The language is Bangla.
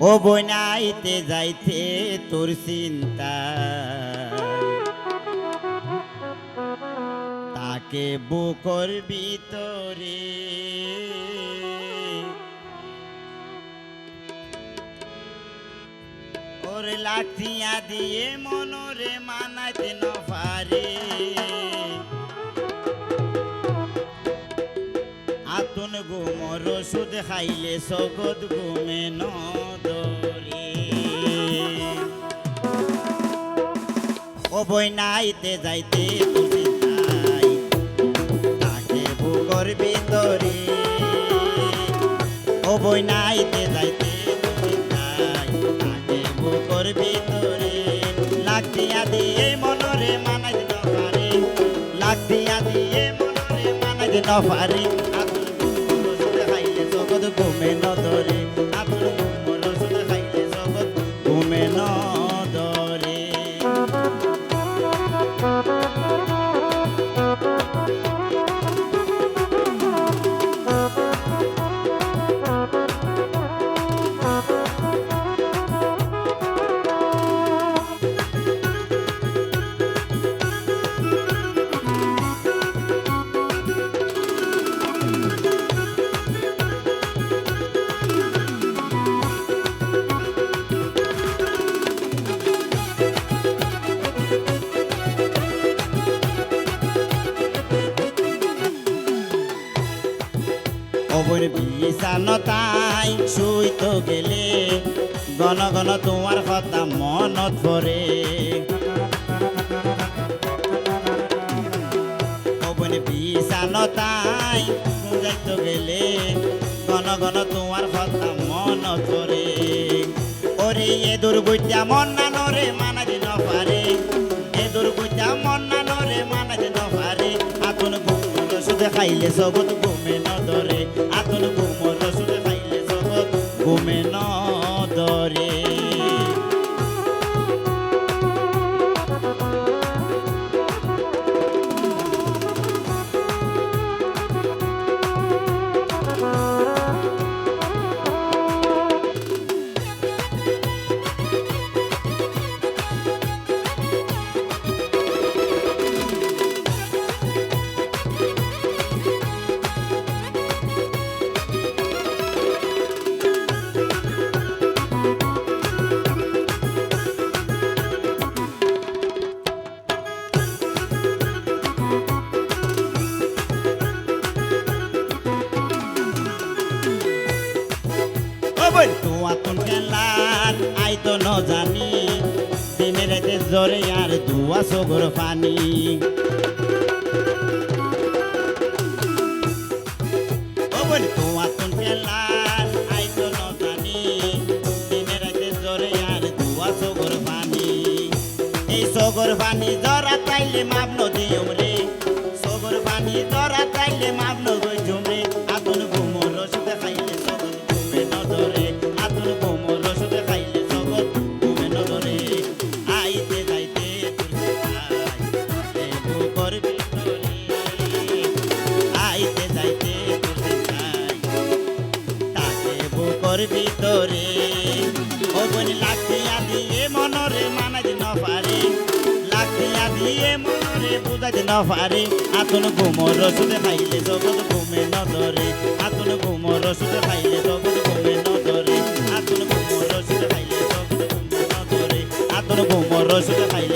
ও বইনাইতে যাইতে তোর চিন্তা। তাকে বুকর ভিতরে ওর লাঠিয়া দিয়ে মনরে মানাইতে ন আতুন গুমর ওষুধ খাইলে সগদ নদরে। ও বই নাইতে যাইতে তুমি নাই, তাকে বুকর ভিতরে। বই নাইতে যাইতে তুমি নাই, তাকে বুকর ভিতরে। লাগতিয়া দিয়ে মনরে মানাই দিন পারে লাগতিয়া দিয়ে মনরে মানাই দিন খাইলে সগদ অবর বিছানতাই শুইত গেলে। গণ গণ তোমার কথা মনত পরে অবন বিছানতাই যাইত গেলে। গণ গণ তোমার কথা মনত পরে ওরে এ দুর্গত্যা মন না নরে মানা দিন পারে। এ দুর্গত্যা মন না নরে মানা আতুন ঘুমন সুদে খাইলে সবত ঘুমে নদরে আতুন ঘুম রসুদ খাইলে সবত ঘুমে নদরে। বল, তো আতুন খেলার আই তো ন জানি দিনে রাতে জরে আর দুয়া সগর পানি। সগর পানি জরা তাইলে মাপ নদী উমরে সগর পানি জরা তাইলে মাপ নগই লাখিয়া দিয়ে মনরে মানাজ নফারে লাখিয়া দিয়ে মনরে বুঝাজ নফারে আতন ঘুমর রসুদে পাইলে জগৎ ঘুমে নদরে আতন ঘুমর রসুদে পাইলে জগৎ ঘুমে নদরে আতন ঘুমর রসুদে পাইলে জগৎ ঘুমে নদরে আতন ঘুমর রসুদে পাইলে